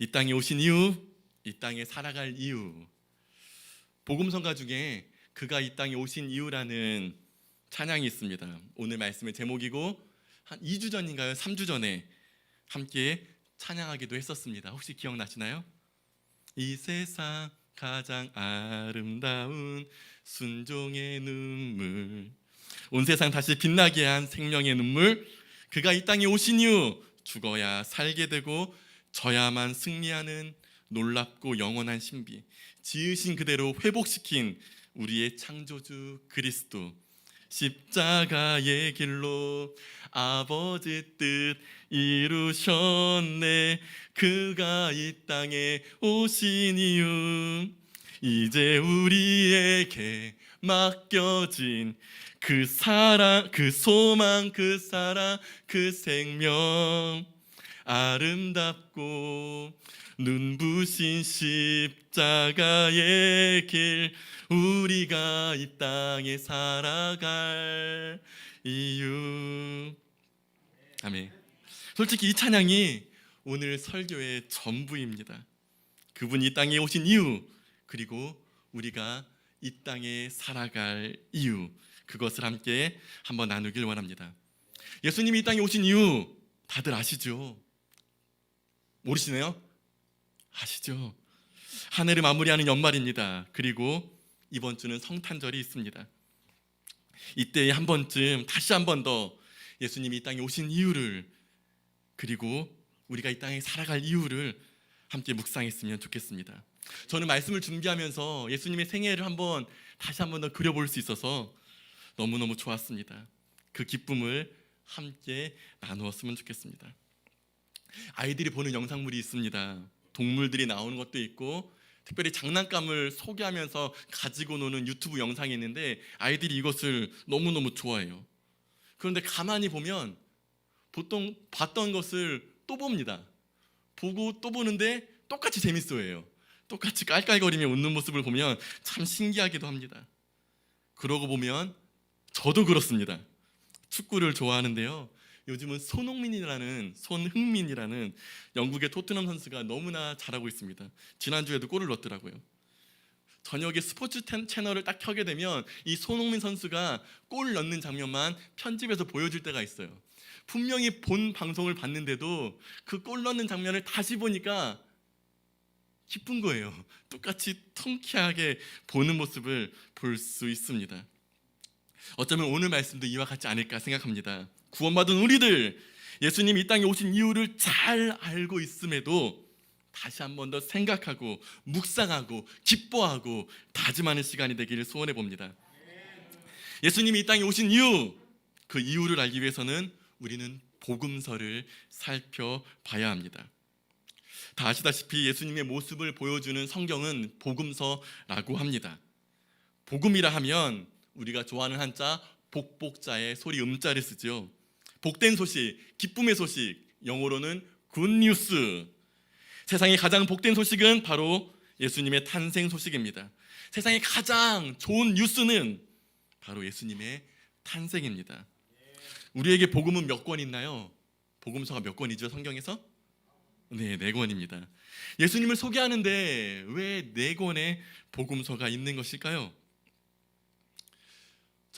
이 땅에 오신 이유, 이 땅에 살아갈 이유. 복음성가 중에 그가 이 땅에 오신 이유라는 찬양이 있습니다. 오늘 말씀의 제목이고 한 2주 전인가요? 3주 전에 함께 찬양하기도 했었습니다. 혹시 기억나시나요? 이 세상 가장 아름다운 순종의 눈물 온 세상 다시 빛나게 한 생명의 눈물 그가 이 땅에 오신 이유 죽어야 살게 되고 져야만 승리하는 놀랍고 영원한 신비 지으신 그대로 회복시킨 우리의 창조주 그리스도 십자가의 길로 아버지 뜻 이루셨네. 그가 이 땅에 오신 이유 이제 우리에게 맡겨진 그 사랑 그 소망 그 사랑 그 생명 아름답고 눈부신 십자가의 길 우리가 이 땅에 살아갈 이유. 아멘. 솔직히 이 찬양이 오늘 설교의 전부입니다. 그분이 이 땅에 오신 이유 그리고 우리가 이 땅에 살아갈 이유 그것을 함께 한번 나누길 원합니다. 예수님이 이 땅에 오신 이유 다들 아시죠? 모르시네요? 아시죠? 한 해를 마무리하는 연말입니다. 그리고 이번 주는 성탄절이 있습니다. 이때 한 번쯤 다시 한 번 더 예수님이 이 땅에 오신 이유를 그리고 우리가 이 땅에 살아갈 이유를 함께 묵상했으면 좋겠습니다. 저는 말씀을 준비하면서 예수님의 생애를 한번 다시 한번 더 그려볼 수 있어서 너무너무 좋았습니다. 그 기쁨을 함께 나누었으면 좋겠습니다. 아이들이 보는 영상물이 있습니다. 동물들이 나오는 것도 있고 특별히 장난감을 소개하면서 가지고 노는 유튜브 영상이 있는데 아이들이 이것을 너무너무 좋아해요. 그런데 가만히 보면 보통 봤던 것을 또 봅니다. 보고 또 보는데 똑같이 재밌어해요. 똑같이 깔깔거리며 웃는 모습을 보면 참 신기하기도 합니다. 그러고 보면 저도 그렇습니다. 축구를 좋아하는데요. 요즘은 손흥민이라는 손흥민이라는 영국의 토트넘 선수가 너무나 잘하고 있습니다. 지난주에도 골을 넣었더라고요. 저녁에 스포츠 텐- 채널을 딱 켜게 되면 이 손흥민 선수가 골 넣는 장면만 편집해서 보여줄 때가 있어요. 분명히 본 방송을 봤는데도 그 골 넣는 장면을 다시 보니까 기쁜 거예요. 똑같이 통쾌하게 보는 모습을 볼 수 있습니다. 어쩌면 오늘 말씀도 이와 같지 않을까 생각합니다. 구원받은 우리들 예수님이 이 땅에 오신 이유를 잘 알고 있음에도 다시 한 번 더 생각하고 묵상하고 기뻐하고 다짐하는 시간이 되기를 소원해 봅니다. 예수님이 이 땅에 오신 이유 그 이유를 알기 위해서는 우리는 복음서를 살펴봐야 합니다. 다 아시다시피 예수님의 모습을 보여주는 성경은 복음서라고 합니다. 복음이라 하면 우리가 좋아하는 한자 복복자의 소리 음자를 쓰죠. 복된 소식, 기쁨의 소식, 영어로는 굿뉴스. 세상의 가장 복된 소식은 바로 예수님의 탄생 소식입니다. 세상의 가장 좋은 뉴스는 바로 예수님의 탄생입니다. 우리에게 복음은 몇 권 있나요? 복음서가 몇 권이죠, 성경에서? 네, 네 권입니다. 예수님을 소개하는데 왜 네 권의 복음서가 있는 것일까요?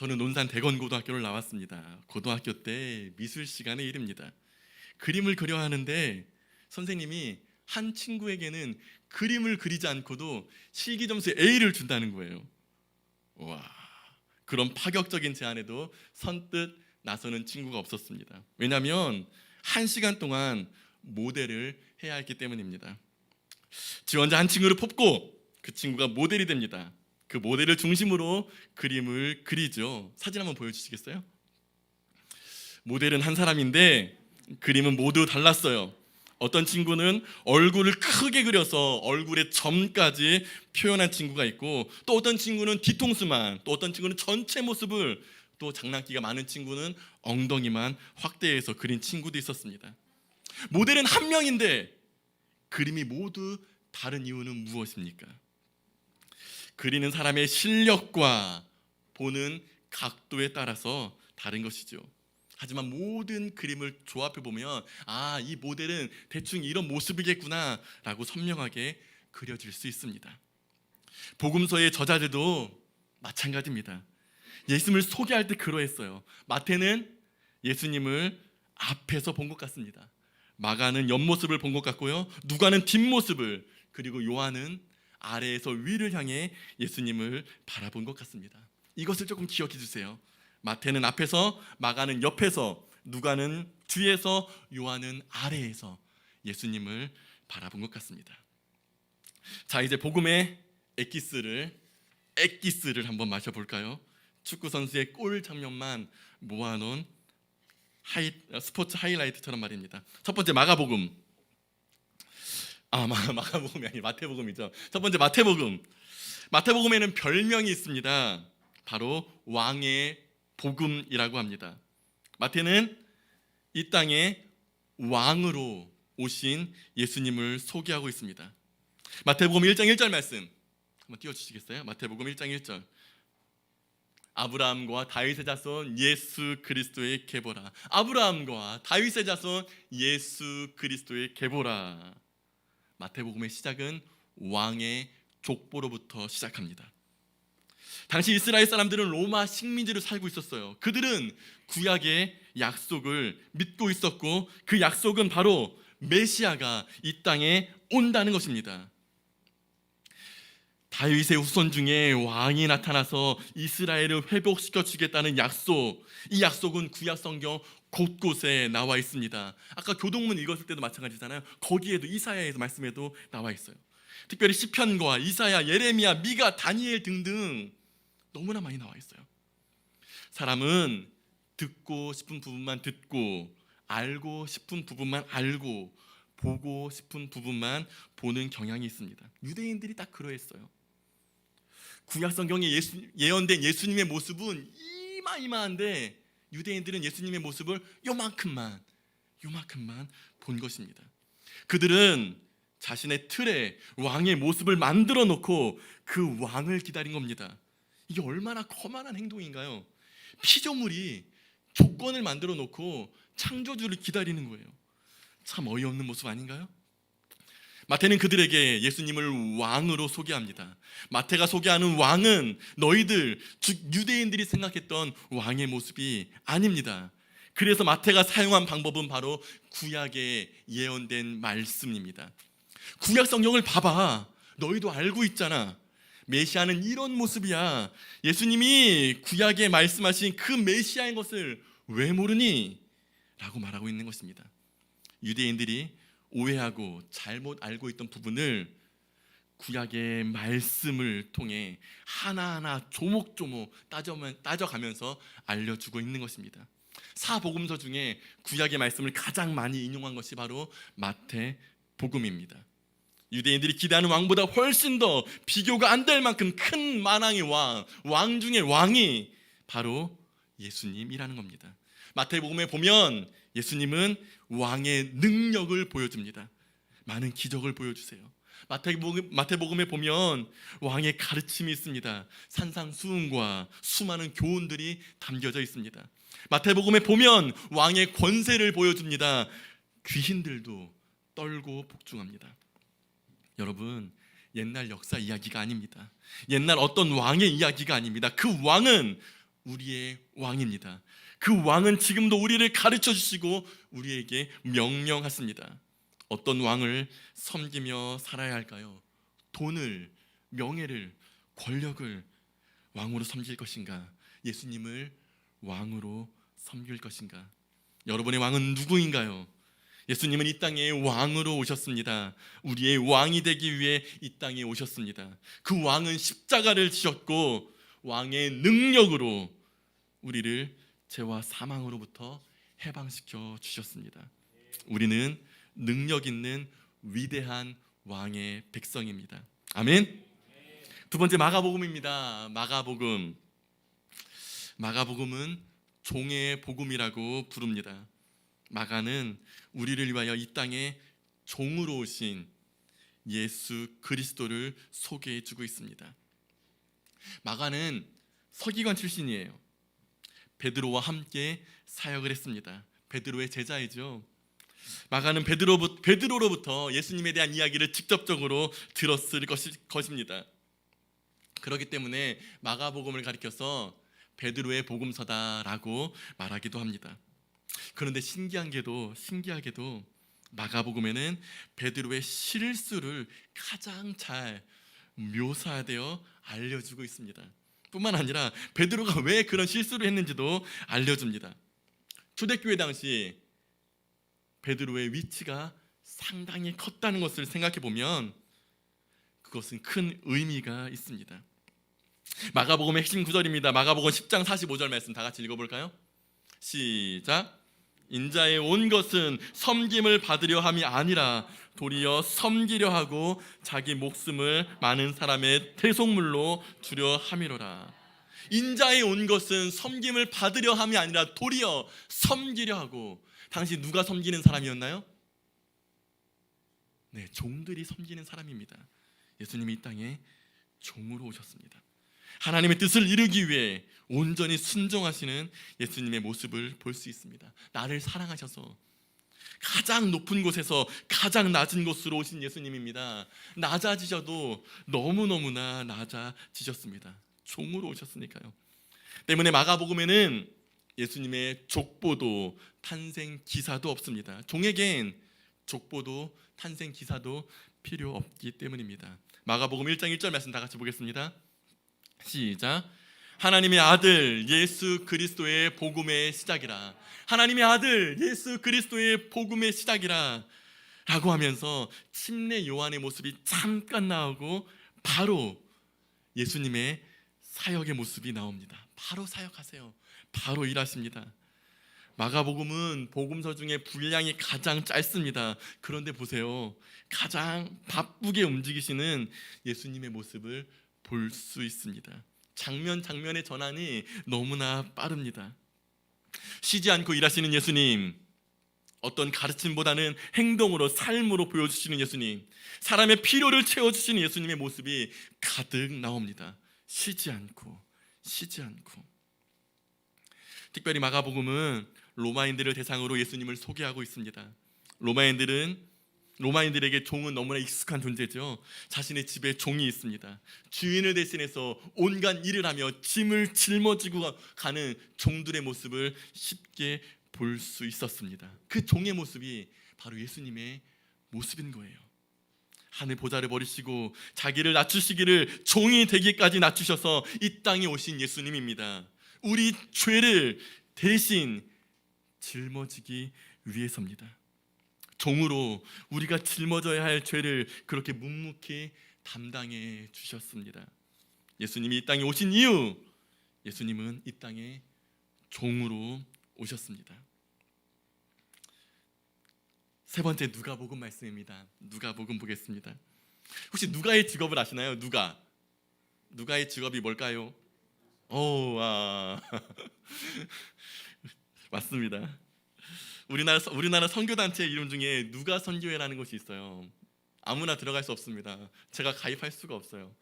저는 논산 대건고등학교를 나왔습니다. 고등학교 때 미술 시간의 일입니다. 그림을 그려 하는데 선생님이 한 친구에게는 그림을 그리지 않고도 실기 점수 A를 준다는 거예요. 와, 그런 파격적인 제안에도 선뜻 나서는 친구가 없었습니다. 왜냐하면 한 시간 동안 모델을 해야 했기 때문입니다. 지원자 한 친구를 뽑고 그 친구가 모델이 됩니다. 그 모델을 중심으로 그림을 그리죠. 사진 한번 보여주시겠어요? 모델은 한 사람인데 그림은 모두 달랐어요. 어떤 친구는 얼굴을 크게 그려서 얼굴의 점까지 표현한 친구가 있고 또 어떤 친구는 뒤통수만 또 어떤 친구는 전체 모습을 또 장난기가 많은 친구는 엉덩이만 확대해서 그린 친구도 있었습니다. 모델은 한 명인데 그림이 모두 다른 이유는 무엇입니까? 그리는 사람의 실력과 보는 각도에 따라서 다른 것이죠. 하지만 모든 그림을 조합해 보면 아, 이 모델은 대충 이런 모습이겠구나라고 선명하게 그려질 수 있습니다. 복음서의 저자들도 마찬가지입니다. 예수님을 소개할 때 그러했어요. 마태는 예수님을 앞에서 본 것 같습니다. 마가는 옆모습을 본 것 같고요. 누가는 뒷모습을 그리고 요한은 아래에서 위를 향해 예수님을 바라본 것 같습니다. 이것을 조금 기억해 주세요. 마태는 앞에서, 마가는 옆에서, 누가는 뒤에서, 요한은 아래에서 예수님을 바라본 것 같습니다. 자, 이제 복음의 엑기스를 엑기스를 한번 마셔 볼까요? 축구 선수의 골 장면만 모아놓은 하이, 스포츠 하이라이트처럼 말입니다. 첫 번째 마가복음. 아 마, 마가복음이 아니 마태복음이죠. 첫 번째 마태복음. 마태복음에는 별명이 있습니다. 바로 왕의 복음이라고 합니다. 마태는 이 땅에 왕으로 오신 예수님을 소개하고 있습니다. 마태복음 1장 1절 말씀 한번 띄워 주시겠어요? 마태복음 1장 1절 아브라함과 다윗의 자손 예수 그리스도의 계보라 아브라함과 다윗의 자손 예수 그리스도의 계보라 마태복음의 시작은 왕의 족보로부터 시작합니다 당시 이스라엘 사람들은 로마 식민지로 살고 있었어요 그들은 구약의 약속을 믿고 있었고 그 약속은 바로 메시아가 이 땅에 온다는 것입니다 다윗의 후손 중에 왕이 나타나서 이스라엘을 회복시켜 주겠다는 약속. 이 약속은 구약 성경 곳곳에 나와 있습니다. 아까 교동문 읽었을 때도 마찬가지잖아요. 거기에도 이사야에서 말씀에도 나와 있어요. 특별히 시편과 이사야, 예레미야, 미가, 다니엘 등등 너무나 많이 나와 있어요. 사람은 듣고 싶은 부분만 듣고 알고 싶은 부분만 알고 보고 싶은 부분만 보는 경향이 있습니다. 유대인들이 딱 그러했어요. 구약 성경에 예수, 예언된 예수님의 모습은 이마이마한데 유대인들은 예수님의 모습을 요만큼만 요만큼만 본 것입니다. 그들은 자신의 틀에 왕의 모습을 만들어 놓고 그 왕을 기다린 겁니다. 이게 얼마나 거만한 행동인가요? 피조물이 조건을 만들어 놓고 창조주를 기다리는 거예요. 참 어이없는 모습 아닌가요? 마태는 그들에게 예수님을 왕으로 소개합니다. 마태가 소개하는 왕은 너희들 즉 유대인들이 생각했던 왕의 모습이 아닙니다. 그래서 마태가 사용한 방법은 바로 구약에 예언된 말씀입니다. 구약 성경을 봐봐. 너희도 알고 있잖아. 메시아는 이런 모습이야. 예수님이 구약에 말씀하신 그 메시아인 것을 왜 모르니? 라고 말하고 있는 것입니다. 유대인들이 오해하고 잘못 알고 있던 부분을 구약의 말씀을 통해 하나하나 조목조목 따져가면서 알려주고 있는 것입니다. 사복음서 중에 구약의 말씀을 가장 많이 인용한 것이 바로 마태 복음입니다. 유대인들이 기대하는 왕보다 훨씬 더 비교가 안 될 만큼 큰 만왕의 왕, 왕 중의 왕이 바로 예수님이라는 겁니다. 마태복음에 보면 예수님은 왕의 능력을 보여줍니다. 많은 기적을 보여주세요. 마태복음, 마태복음에 보면 왕의 가르침이 있습니다. 산상수훈과 수많은 교훈들이 담겨져 있습니다. 마태복음에 보면 왕의 권세를 보여줍니다. 귀신들도 떨고 복종합니다. 여러분, 옛날 역사 이야기가 아닙니다. 옛날 어떤 왕의 이야기가 아닙니다. 그 왕은 우리의 왕입니다. 그 왕은 지금도 우리를 가르쳐 주시고 우리에게 명령하십니다. 어떤 왕을 섬기며 살아야 할까요? 돈을, 명예를, 권력을 왕으로 섬길 것인가? 예수님을 왕으로 섬길 것인가? 여러분의 왕은 누구인가요? 예수님은 이 땅에 왕으로 오셨습니다. 우리의 왕이 되기 위해 이 땅에 오셨습니다. 그 왕은 십자가를 지셨고 왕의 능력으로 우리를 죄와 사망으로부터 해방시켜 주셨습니다. 우리는 능력 있는 위대한 왕의 백성입니다. 아멘. 두 번째 마가복음입니다. 마가복음. 마가복음은 종의 복음이라고 부릅니다. 마가는 우리를 위하여 이 땅에 종으로 오신 예수 그리스도를 소개해 주고 있습니다. 마가는 서기관 출신이에요. 베드로와 함께 사역을 했습니다. 베드로의 제자이죠. 마가는 베드로, 베드로로부터 예수님에 대한 이야기를 직접적으로 들었을 것이, 것입니다. 그렇기 때문에 마가복음을 가리켜서 베드로의 복음서다라고 말하기도 합니다. 그런데 신기한 게도 신기하게도 마가복음에는 베드로의 실수를 가장 잘 묘사되어 알려주고 있습니다. 뿐만 아니라 베드로가 왜 그런 실수를 했는지도 알려줍니다. 초대교회 당시 베드로의 위치가 상당히 컸다는 것을 생각해 보면 그것은 큰 의미가 있습니다. 마가복음의 핵심 구절입니다. 마가복음 10장 45절 말씀 다 같이 읽어볼까요? 시작. 인자에 온 것은 섬김을 받으려 함이 아니라 도리어 섬기려 하고 자기 목숨을 많은 사람의 대속물로 주려 함이로라. 인자에 온 것은 섬김을 받으려 함이 아니라 도리어 섬기려 하고 당시 누가 섬기는 사람이었나요? 네, 종들이 섬기는 사람입니다. 예수님이 이 땅에 종으로 오셨습니다. 하나님의 뜻을 이루기 위해 온전히 순종하시는 예수님의 모습을 볼 수 있습니다. 나를 사랑하셔서 가장 높은 곳에서 가장 낮은 곳으로 오신 예수님입니다. 낮아지셔도 너무너무나 낮아지셨습니다. 종으로 오셨으니까요. 때문에 마가복음에는 예수님의 족보도 탄생 기사도 없습니다. 종에겐 족보도 탄생 기사도 필요 없기 때문입니다. 마가복음 1장 1절 말씀 다 같이 보겠습니다. 시작. 하나님의 아들 예수 그리스도의 복음의 시작이라. 하나님의 아들 예수 그리스도의 복음의 시작이라. 라고 하면서 침례 요한의 모습이 잠깐 나오고 바로 예수님의 사역의 모습이 나옵니다. 바로 사역하세요. 바로 일하십니다. 마가복음은 복음서 중에 분량이 가장 짧습니다. 그런데 보세요. 가장 바쁘게 움직이시는 예수님의 모습을 볼 수 있습니다. 장면 장면의 전환이 너무나 빠릅니다. 쉬지 않고 일하시는 예수님, 어떤 가르침보다는 행동으로 삶으로 보여주시는 예수님, 사람의 필요를 채워주시는 예수님의 모습이 가득 나옵니다. 쉬지 않고, 쉬지 않고. 특별히 마가복음은 로마인들을 대상으로 예수님을 소개하고 있습니다. 로마인들은 로마인들에게 종은 너무나 익숙한 존재죠. 자신의 집에 종이 있습니다. 주인을 대신해서 온갖 일을 하며 짐을 짊어지고 가는 종들의 모습을 쉽게 볼 수 있었습니다. 그 종의 모습이 바로 예수님의 모습인 거예요. 하늘 보좌를 버리시고 자기를 낮추시기를 종이 되기까지 낮추셔서 이 땅에 오신 예수님입니다. 우리 죄를 대신 짊어지기 위해서입니다. 종으로 우리가 짊어져야 할 죄를 그렇게 묵묵히 담당해 주셨습니다. 예수님이 이 땅에 오신 이유, 예수님은 이 땅에 종으로 오셨습니다. 세 번째 누가복음 말씀입니다. 누가복음 보겠습니다. 혹시 누가의 직업을 아시나요? 누가? 누가의 직업이 뭘까요? 오, 와. 맞습니다. 우리나라 우리나라 선교 단체 이름 중에 누가 선교회라는 곳이 있어요. 아무나 들어갈 수 없습니다. 제가 가입할 수가 없어요.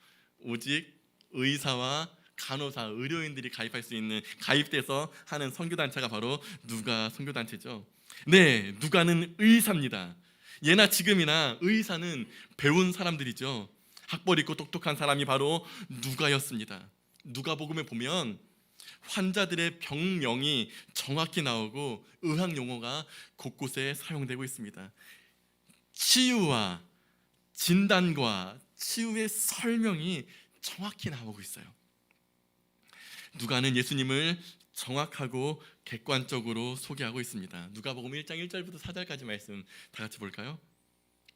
오직 의사와 간호사, 의료인들이 가입할 수 있는 가입돼서 하는 선교 단체가 바로 누가 선교 단체죠. 네, 누가는 의사입니다. 예나 지금이나 의사는 배운 사람들이죠. 학벌 있고 똑똑한 사람이 바로 누가였습니다. 누가복음에 보면 환자들의 병명이 정확히 나오고 의학 용어가 곳곳에 사용되고 있습니다. 치유와 진단과 치유의 설명이 정확히 나오고 있어요. 누가는 예수님을 정확하고 객관적으로 소개하고 있습니다. 누가복음 1장 1절부터 4절까지 말씀 다 같이 볼까요?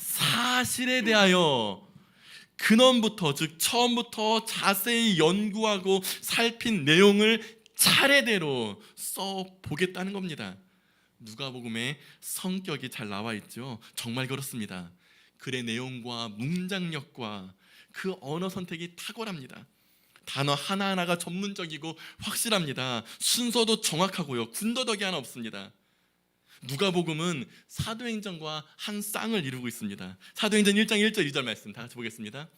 사실에 대하여 근원부터 즉 처음부터 자세히 연구하고 살핀 내용을 차례대로 써 보겠다는 겁니다. 누가복음에 성격이 잘 나와 있죠. 정말 그렇습니다. 글의 내용과 문장력과 그 언어 선택이 탁월합니다. 단어 하나하나가 전문적이고 확실합니다. 순서도 정확하고요. 군더더기 하나 없습니다. 누가복음은 사도행전과 한 쌍을 이루고 있습니다. 사도행전 1장 1절 2절 말씀 다 같이 보겠습니다.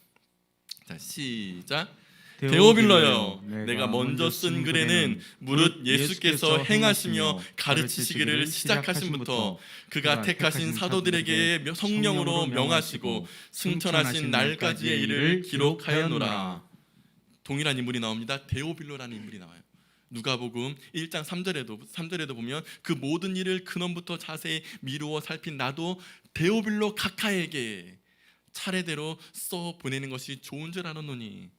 자, 시작. 데오빌러여 내가 먼저 쓴 글에는 무릇 예수께서 행하시며 가르치시기를 시작하신부터 그가 택하신 사도들에게 성령으로 명하시고 승천하신 날까지의 일을 기록하였노라. 동일한 인물이 나옵니다. 데오빌로라는 인물이 나와요. 누가복음 1장 3절에도 3절에도 보면 그 모든 일을 근원부터 자세히 미루어 살핀 나도 데오빌로 각하에게 차례대로 써 보내는 것이 좋은 줄 알았노니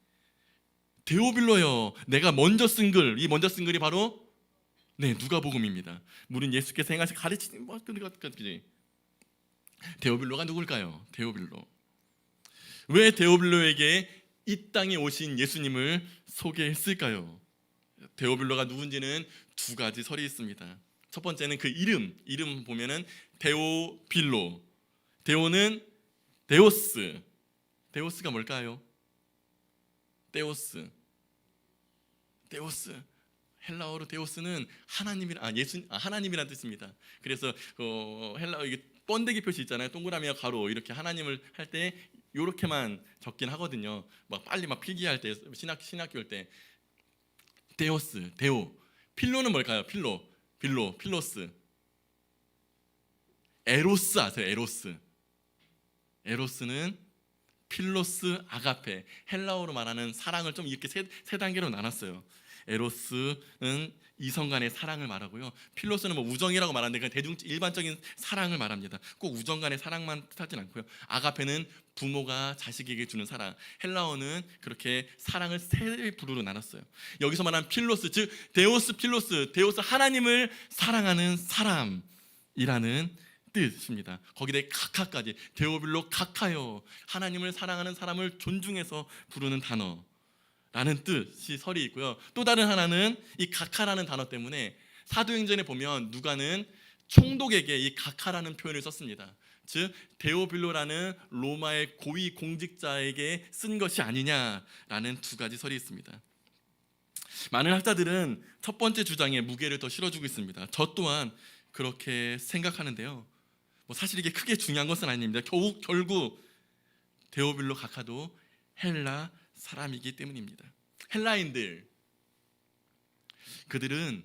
데오빌로여 내가 먼저 쓴 글, 이 먼저 쓴 글이 바로 네 누가복음입니다. 물은 예수께서 행하신 가르치는 뭐 그지 데오빌로가 누굴까요? 데오빌로 왜 데오빌로에게 이 땅에 오신 예수님을 소개했을까요? 데오빌로가 누군지는 두 가지 설이 있습니다. 첫 번째는 그 이름, 이름 보면은 데오빌로. 데오는 데오스. 데오스가 뭘까요? 데오스. 데오스. 헬라어로 데오스는 하나님이 아 예수 아, 하나님이라는 뜻입니다. 그래서 어, 헬라어 이게 번데기 표시 있잖아요. 동그라미와 가로 이렇게 하나님을 할때 요렇게만 적긴 하거든요. 막 빨리 막 필기할 때 신학 신학교 때 데오스, 데오. 필로는 뭘까요? 필로, 빌로, 필로스. 에로스 아세요? 에로스. 에로스는 필로스 아가페 헬라어로 말하는 사랑을 좀 이렇게 세, 세 단계로 나눴어요. 에로스는 이성 간의 사랑을 말하고요. 필로스는 뭐 우정이라고 말하는데 그냥 대중 일반적인 사랑을 말합니다. 꼭 우정 간의 사랑만 뜻하진 않고요. 아가페는 부모가 자식에게 주는 사랑. 헬라어는 그렇게 사랑을 세 부류로 나눴어요. 여기서 말하는 필로스 즉 데오스 필로스 데오스 하나님을 사랑하는 사람이라는 뜻입니다. 거기다 카카까지 데오빌로 카카요 하나님을 사랑하는 사람을 존중해서 부르는 단어. 라는 뜻이 설이 있고요. 또 다른 하나는 이 가카라는 단어 때문에 사도행전에 보면 누가는 총독에게 이 가카라는 표현을 썼습니다. 즉 데오빌로라는 로마의 고위 공직자에게 쓴 것이 아니냐라는 두 가지 설이 있습니다. 많은 학자들은 첫 번째 주장에 무게를 더 실어주고 있습니다. 저 또한 그렇게 생각하는데요. 뭐 사실 이게 크게 중요한 것은 아닙니다. 결국 결국 데오빌로 가카도 헬라 사람이기 때문입니다. 헬라인들 그들은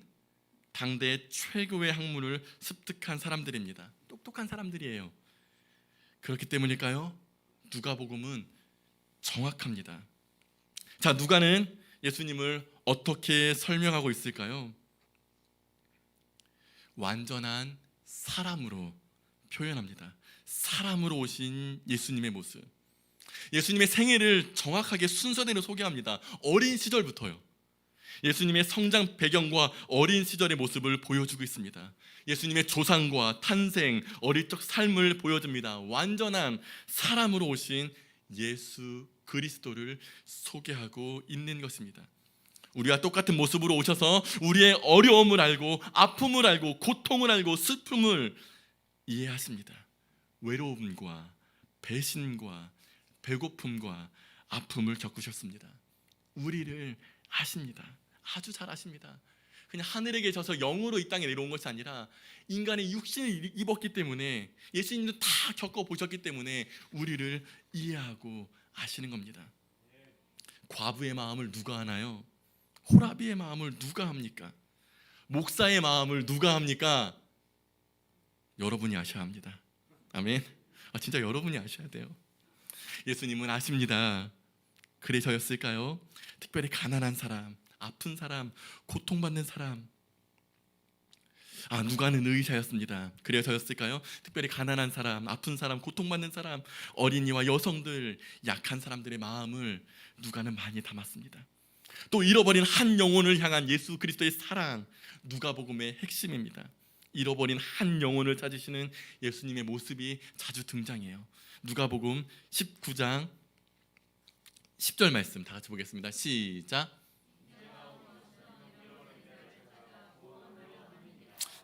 당대 최고의 학문을 습득한 사람들입니다. 똑똑한 사람들이에요. 그렇기 때문일까요? 누가복음은 정확합니다. 자, 누가는 예수님을 어떻게 설명하고 있을까요? 완전한 사람으로 표현합니다. 사람으로 오신 예수님의 모습. 예수님의 생애를 정확하게 순서대로 소개합니다. 어린 시절부터요. 예수님의 성장 배경과 어린 시절의 모습을 보여주고 있습니다. 예수님의 조상과 탄생, 어릴 적 삶을 보여줍니다. 완전한 사람으로 오신 예수 그리스도를 소개하고 있는 것입니다. 우리와 똑같은 모습으로 오셔서 우리의 어려움을 알고 아픔을 알고 고통을 알고 슬픔을 이해하십니다. 외로움과 배신과 배고픔과 아픔을 겪으셨습니다. 우리를 아십니다. 아주 잘 아십니다. 그냥 하늘에 계셔서 영으로 이 땅에 내려온 것이 아니라 인간의 육신을 입었기 때문에 예수님도 다 겪어 보셨기 때문에 우리를 이해하고 아시는 겁니다. 과부의 마음을 누가 하나요? 호라비의 마음을 누가 합니까? 목사의 마음을 누가 합니까? 여러분이 아셔야 합니다. 아멘. 아, 진짜 여러분이 아셔야 돼요. 예수님은 아십니다. 그래서였을까요? 특별히 가난한 사람, 아픈 사람, 고통받는 사람. 아, 누가는 의사였습니다. 그래서였을까요? 특별히 가난한 사람, 아픈 사람, 고통받는 사람, 어린이와 여성들, 약한 사람들의 마음을 누가는 많이 담았습니다. 또 잃어버린 한 영혼을 향한 예수 그리스도의 사랑, 누가복음의 핵심입니다. 잃어버린 한 영혼을 찾으시는 예수님의 모습이 자주 등장해요. 누가복음 19장 10절 말씀 다 같이 보겠습니다. 시작.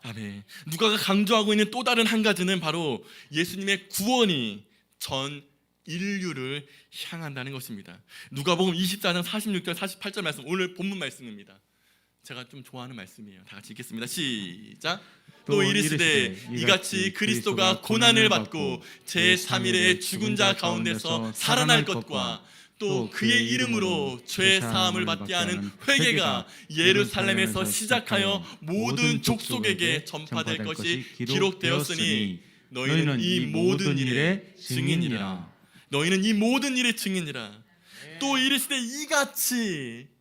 아멘. 누가가 강조하고 있는 또 다른 한 가지는 바로 예수님의 구원이 전 인류를 향한다는 것입니다. 누가복음 24장 46절 48절 말씀 오늘 본문 말씀입니다. 제가 좀 좋아하는 말씀이에요. 다 같이 읽겠습니다. 시작. 또 이르시되 이같이 그리스도가 고난을 받고 제 3일에 죽은 자 가운데서 살아날 것과 또 그의 이름으로 죄 사함을 받게 하는 회개가 예루살렘에서 시작하여 모든 족속에게 전파될 것이 기록되었으니 너희는 이 모든 일의 증인이라. 너희는 이 모든 일의 증인이라. 또 이르시되 이같이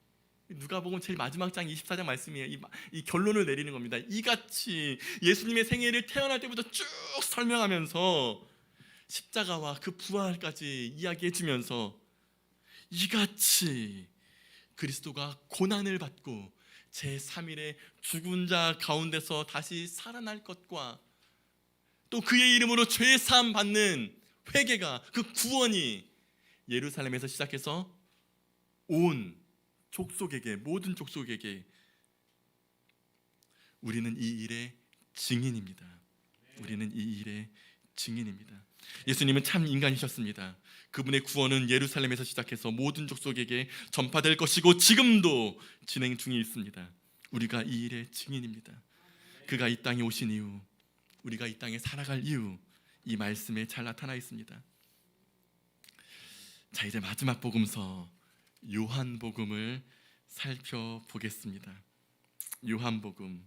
누가복음 제일 마지막 장 24장 말씀이에요. 이, 이 결론을 내리는 겁니다. 이같이 예수님의 생애를 태어날 때부터 쭉 설명하면서 십자가와 그 부활까지 이야기해 주면서 이같이 그리스도가 고난을 받고 제 3일에 죽은 자 가운데서 다시 살아날 것과 또 그의 이름으로 죄 사함 받는 회개가 그 구원이 예루살렘에서 시작해서 온 족속에게 모든 족속에게 우리는 이 일의 증인입니다. 우리는 이 일의 증인입니다. 예수님은 참 인간이셨습니다. 그분의 구원은 예루살렘에서 시작해서 모든 족속에게 전파될 것이고 지금도 진행 중에 있습니다. 우리가 이 일의 증인입니다. 그가 이 땅에 오신 이유, 우리가 이 땅에 살아갈 이유 이 말씀에 잘 나타나 있습니다. 자 이제 마지막 복음서 요한복음을 살펴보겠습니다. 요한복음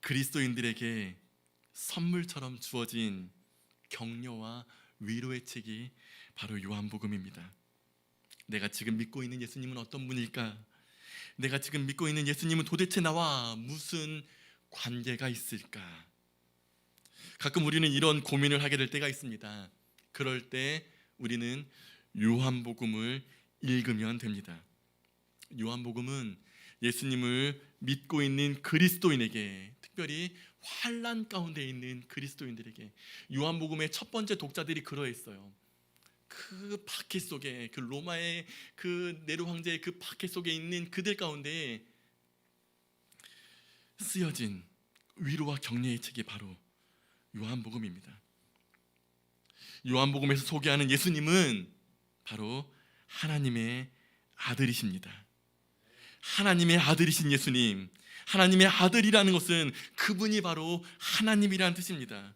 그리스도인들에게 선물처럼 주어진 격려와 위로의 책이 바로 요한복음입니다. 내가 지금 믿고 있는 예수님은 어떤 분일까? 내가 지금 믿고 있는 예수님은 도대체 나와 무슨 관계가 있을까? 가끔 우리는 이런 고민을 하게 될 때가 있습니다. 그럴 때 우리는 요한복음을 읽으면 됩니다. 요한복음은 예수님을 믿고 있는 그리스도인에게 특별히 환란 가운데 있는 그리스도인들에게 요한복음의 첫 번째 독자들이 그러했어요. 그 바퀴 속에 그 로마의 그 네로 황제의 그 바퀴 속에 있는 그들 가운데 쓰여진 위로와 격려의 책이 바로 요한복음입니다. 요한복음에서 소개하는 예수님은 바로 하나님의 아들이십니다. 하나님의 아들이신 예수님, 하나님의 아들이라는 것은 그분이 바로 하나님이라는 뜻입니다.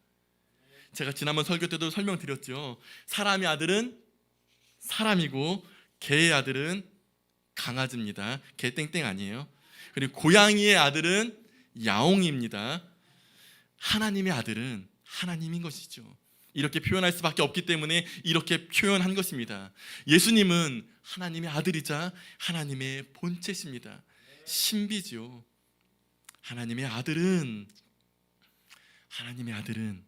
제가 지난번 설교 때도 설명드렸죠. 사람의 아들은 사람이고 개의 아들은 강아지입니다. 개 땡땡 아니에요. 그리고 고양이의 아들은 야옹입니다. 하나님의 아들은 하나님인 것이죠. 이렇게 표현할 수밖에 없기 때문에 이렇게 표현한 것입니다. 예수님은 하나님의 아들이자 하나님의 본체십니다. 신비지요. 하나님의 아들은 하나님의 아들은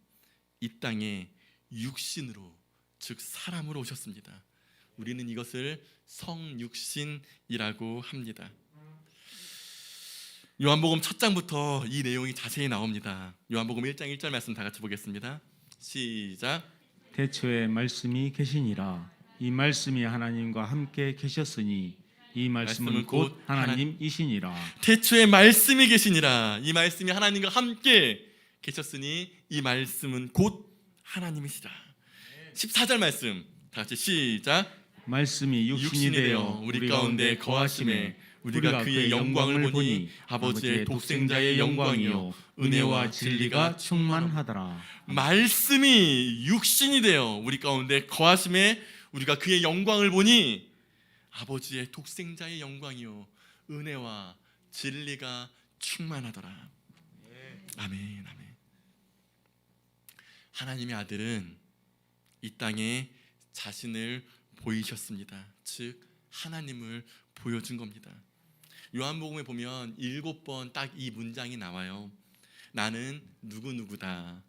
이 땅에 육신으로 즉 사람으로 오셨습니다. 우리는 이것을 성육신이라고 합니다. 요한복음 첫 장부터 이 내용이 자세히 나옵니다. 요한복음 1장 1절 말씀 다 같이 보겠습니다. 시작. 대초에 말씀이 계시니라 이 말씀이 하나님과 함께 계셨으니 이 말씀은 곧 하나님이시니라 태초에 말씀이 계시니라. 이 말씀이 하나님과 함께 계셨으니 이 말씀은 곧 하나님이시라. 14절 말씀 다 같이 시작. 말씀이 육신이 되어 우리 가운데 거하심에 우리가 그의 영광을 보니 아버지의 독생자의 영광이요 은혜와 진리가 충만하더라 말씀이 육신이 되어 우리 가운데 거하심에 우리가 그의 영광을 보니 아버지의 독생자의 영광이요 은혜와 진리가 충만하더라. 아멘, 아멘. 하나님의 아들은 이 땅에 자신을 보이셨습니다. 즉 하나님을 보여준 겁니다. 요한복음에 보면 일곱 번 딱 이 문장이 나와요. 나는 누구 누구다.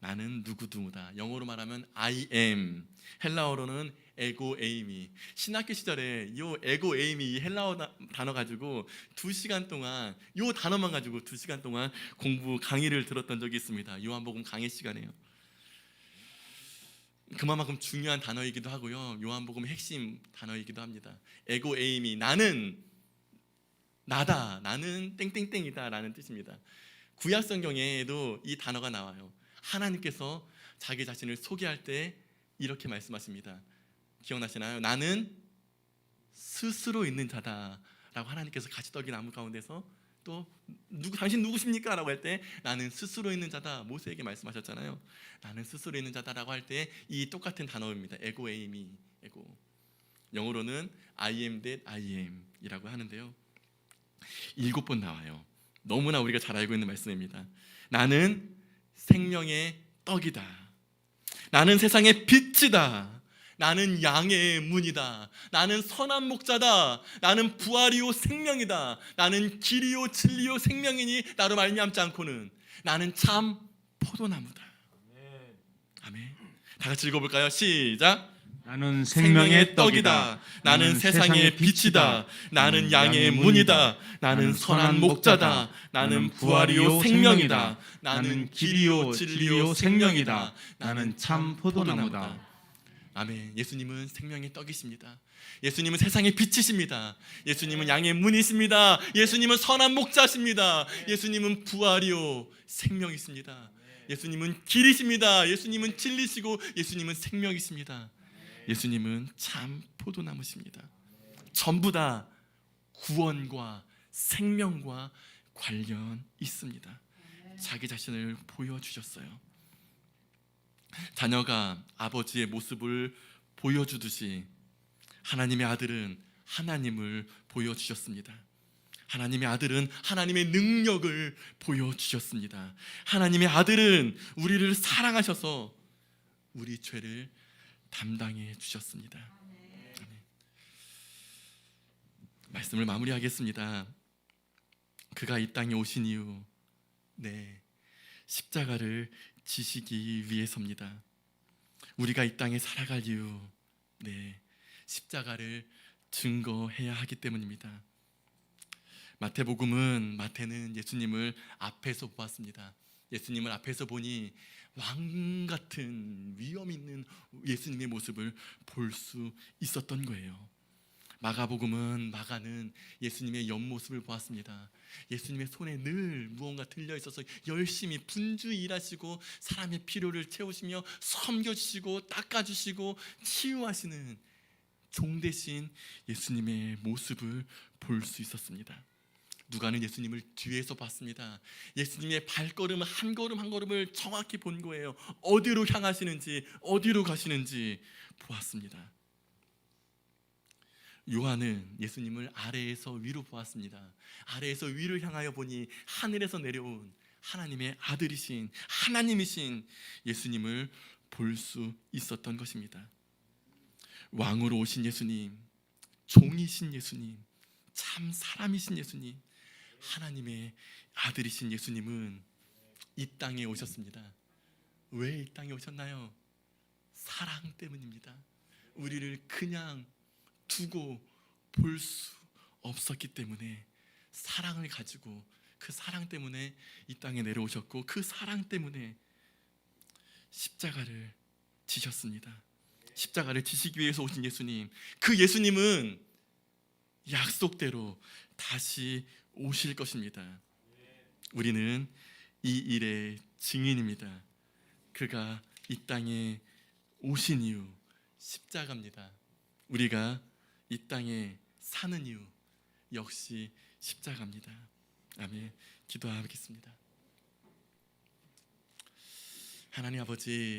나는 누구누구다. 영어로 말하면 I am. 헬라어로는 에고 에이미. 신학교 시절에 요 에고 에이미 이 헬라어 나- 단어 가지고 두 시간 동안 요 단어만 가지고 두 시간 동안 공부 강의를 들었던 적이 있습니다. 요한복음 강의 시간에요. 그만큼 중요한 단어이기도 하고요. 요한복음의 핵심 단어이기도 합니다. 에고 에이미 나는 나다. 나는 땡땡땡이다 라는 뜻입니다. 구약 성경에도 이 단어가 나와요. 하나님께서 자기 자신을 소개할 때 이렇게 말씀하십니다. 기억나시나요? 나는 스스로 있는 자다라고 하나님께서 가시떡이 나무 가운데서 또 누구 당신 누구십니까 라고 할 때 나는 스스로 있는 자다 모세에게 말씀하셨잖아요. 나는 스스로 있는 자다라고 할 때 이 똑같은 단어입니다. 에고 에이미 에고 영어로는 I am that I am이라고 하는데요. 일곱 번 나와요. 너무나 우리가 잘 알고 있는 말씀입니다. 나는 생명의 떡이다. 나는 세상의 빛이다. 나는 양의 문이다. 나는 선한 목자다. 나는 부활이요 생명이다. 나는 길이요 진리요 생명이니 나로 말미암지 않고는 나는 참 포도나무다. 아멘. 다 같이 읽어볼까요? 시작. 나는 생명의 떡이다. 나는 세상의 빛이다. 나는 양의 문이다. 나는 선한 목자다. 나는 부활이요 생명이다. 나는 길이요 진리요 생명이다. 나는 참 포도나무다. 아멘. 예수님은 생명의 떡이십니다. 예수님은 세상의 빛이십니다. 예수님은 양의 문이십니다. 예수님은 선한 목자십니다. 예수님은 부활이요 생명이십니다. 예수님은 길이십니다. 예수님은 진리시고 예수님은 생명이십니다. 예수님은 참 포도나무십니다. 전부 다 구원과 생명과 관련 있습니다. 자기 자신을 보여주셨어요. 자녀가 아버지의 모습을 보여주듯이 하나님의 아들은 하나님을 보여주셨습니다. 하나님의 아들은 하나님의 능력을 보여주셨습니다. 하나님의 아들은 우리를 사랑하셔서 우리 죄를 담당해 주셨습니다. 아멘. 말씀을 마무리하겠습니다. 그가 이 땅에 오신 이유, 네 십자가를 지시기 위해서입니다. 우리가 이 땅에 살아갈 이유, 네 십자가를 증거해야 하기 때문입니다. 마태복음은 마태는 예수님을 앞에서 보았습니다. 예수님을 앞에서 보니 왕 같은 위험 있는 예수님의 모습을 볼 수 있었던 거예요. 마가복음은 마가는 예수님의 옆모습을 보았습니다. 예수님의 손에 늘 무언가 들려 있어서 열심히 분주히 일하시고 사람의 필요를 채우시며 섬겨주시고 닦아주시고 치유하시는 종 대신 예수님의 모습을 볼 수 있었습니다. 누가는 예수님을 뒤에서 봤습니다. 예수님의 발걸음 한 걸음 한 걸음을 정확히 본 거예요. 어디로 향하시는지, 어디로 가시는지 보았습니다. 요한은 예수님을 아래에서 위로 보았습니다. 아래에서 위를 향하여 보니 하늘에서 내려온 하나님의 아들이신 하나님이신 예수님을 볼 수 있었던 것입니다. 왕으로 오신 예수님, 종이신 예수님, 참 사람이신 예수님, 하나님의 아들이신 예수님은 이 땅에 오셨습니다. 왜 이 땅에 오셨나요? 사랑 때문입니다. 우리를 그냥 두고 볼 수 없었기 때문에 사랑을 가지고 그 사랑 때문에 이 땅에 내려오셨고 그 사랑 때문에 십자가를 지셨습니다. 십자가를 지시기 위해서 오신 예수님. 그 예수님은 약속대로 다시 오실 것입니다. 우리는 이 일의 증인입니다. 그가 이 땅에 오신 이유 십자가입니다. 우리가 이 땅에 사는 이유 역시 십자가입니다. 아멘. 기도하겠습니다. 하나님 아버지